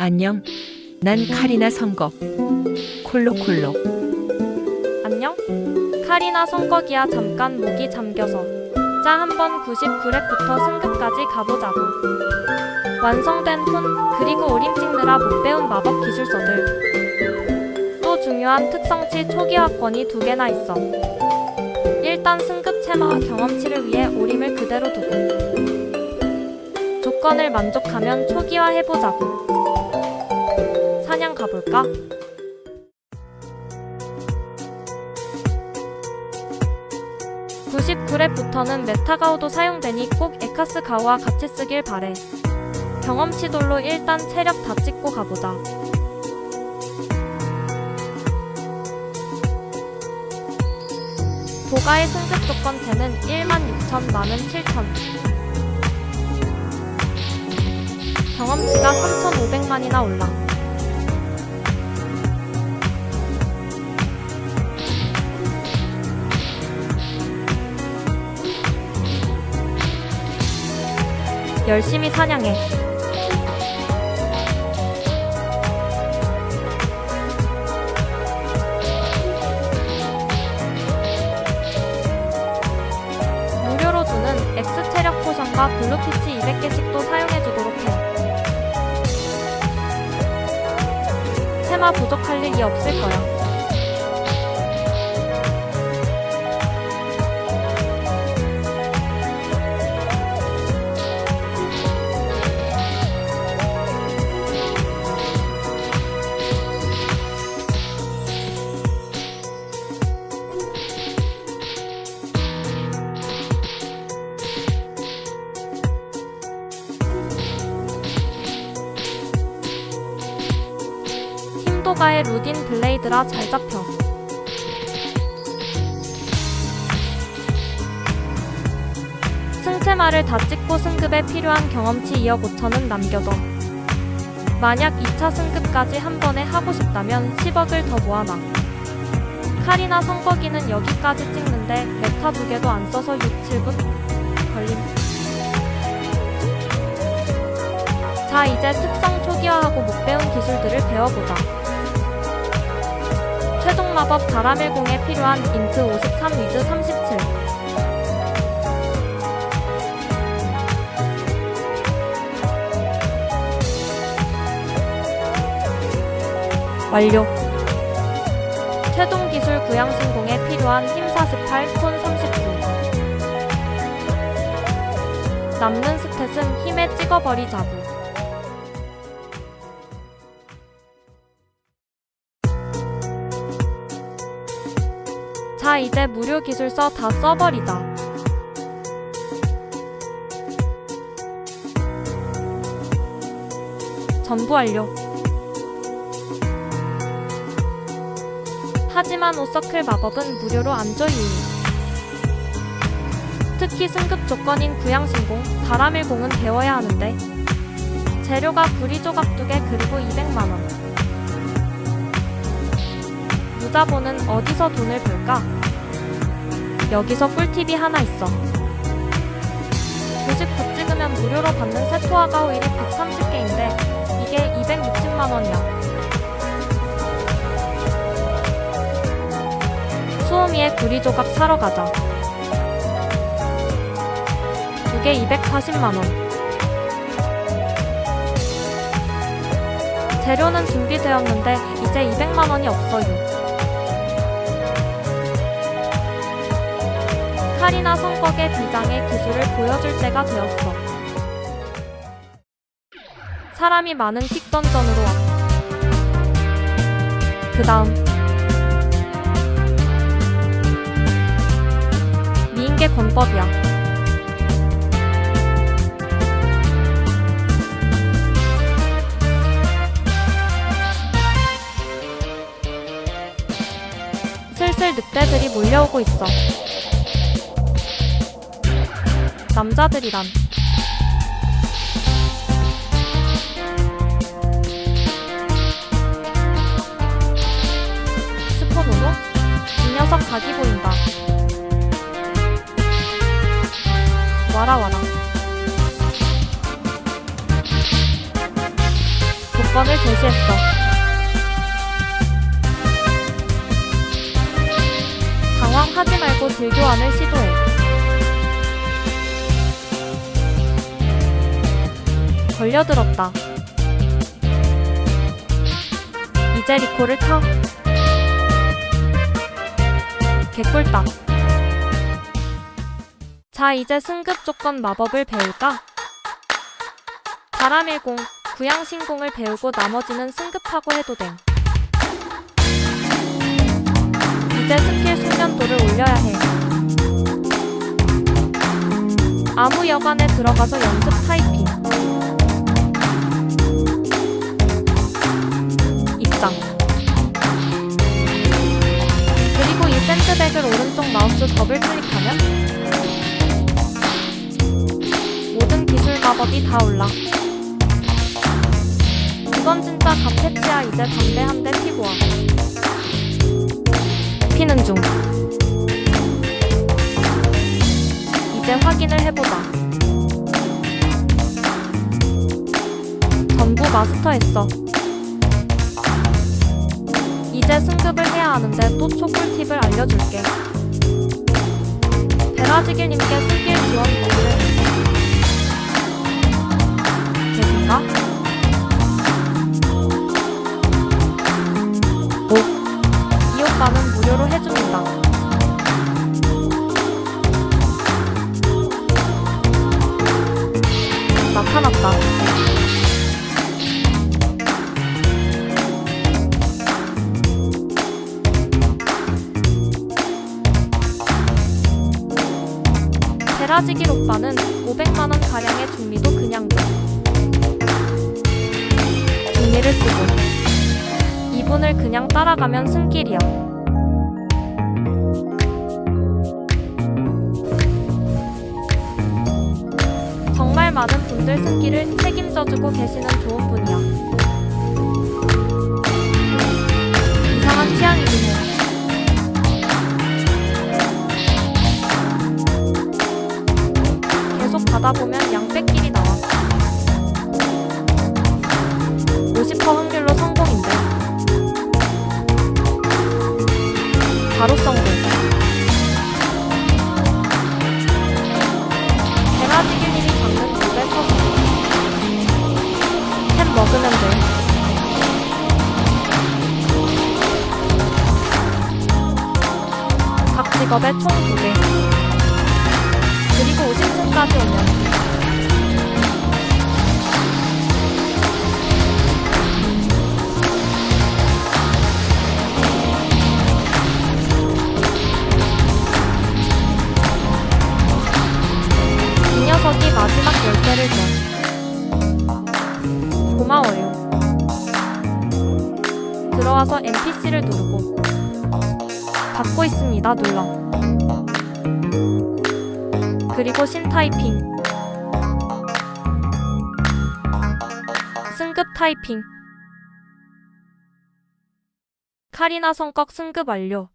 안녕. 난 카리나 선거. 콜록콜록. 안녕? 카리나 선거기야 잠깐 목이 잠겨서 자 한번 99랩부터 승급까지 가보자고 완성된 혼 그리고 오림 찍느라 못 배운 마법 기술서들 또 중요한 특성치 초기화권이 두 개나 있어 일단 승급 체마와 경험치를 위해 오림을 그대로 두고 조건을 만족하면 초기화 해보자고 사냥 가볼까? (99랩부터는) 메타가우도 사용되니 꼭 에카스 가우와 같이 쓰길 바래. 경험치 돌로 일단 체력 다 찍고 가보자. 도가의 승급 1만 6천 만은 7천. 경험치가 3,500만이나 올라 열심히 사냥해. 무료로 주는 X 체력 포션과 블루피치 200개씩도 사용해 주도록 해. 체마 부족할 일이 없을 거야. 힘도가의 루딘 블레이드라 잘 잡혀. 승체마를 다 찍고 승급에 필요한 경험치 2억 5천은 남겨둬. 만약 2차 승급까지 한 번에 하고 싶다면 10억을 더 모아놔. 칼이나 선거기는 여기까지 찍는데 메타 두 개도 안 써서 6, 7분 걸림. 자, 이제 특성 초기화하고 못 배운 기술들을 배워보자. 마법 바라멜공에 필요한 인트 53 위즈 37. 완료. 최종 기술 구양신 공에 필요한 힘 48, 톤 39. 남는 스탯은 힘에 찍어버리자고. 자, 이제 무료 기술서 다 써버리자. 전부 완료. 하지만 오서클 마법은 무료로 안 줘요. 특히 승급 조건인 구양신공, 바라밀공은 배워야 하는데 재료가 구리 조각 두개 그리고 200만원. 무자본은 어디서 돈을 벌까? 여기서 꿀팁이 하나 있어. 99 찍으면 무료로 받는 세포화 가 오일이 130개인데 이게 260만 원이야. 수호미의 구리 조각 사러 가자. 두 개 240만 원. 재료는 준비되었는데 이제 200만 원이 없어요. 칼이나 성곽의 비장의 기술을 보여줄 때가 되었어. 사람이 많은 킥던전으로 와. 그 다음 미인계 권법이야. 슬슬 늑대들이 몰려오고 있어. 남자들이란 스포노노? 이 녀석 각이 보인다 와라 와라 조건 조건을 제시했어. 당황하지 말고 질교환을 시도해. 걸려들었다. 이제 리코를 쳐. 개꿀딱. 자, 이제 승급 조건 마법을 배울까? 바람일공, 구양신공을 배우고 나머지는 승급하고 해도 됨. 이제 스킬 숙련도를 올려야 해. 아무 여관에 들어가서 연습 타이 핑. 입장. 그리고 이 샌드백을 오른쪽 마우스 더블 클릭하면 모든 기술 마법이 다 올라. 이건 진짜 갑패치야 이제 담배 한 대 피고 와. 피는 중. 이제 확인을 해보자. 전부 마스터했어. 이제 승급을 해야 하는데 또 초꿀팁을 알려줄게. 베라지길님께 스킬 지원 버튼. 계신가? 베라지길 오빠는 500만원 가량의 중리도 그냥 줘. 중리를 쓰고 이분을 그냥 따라가면 승길이야. 정말 많은 분들 승길을 책임져주고 계시는 좋은 분이야. 이상한 취향이긴 해. 바로 성공. 베라지길님이 잡는 두배 서서. 햄 먹으면 돼. 각 직업에 총두 개. 그리고 50층까지 오면 들어와서 NPC를 누르고 받고 있습니다 눌러. 그리고 신타이핑. 승급 타이핑. 카리나 성격 승급 완료.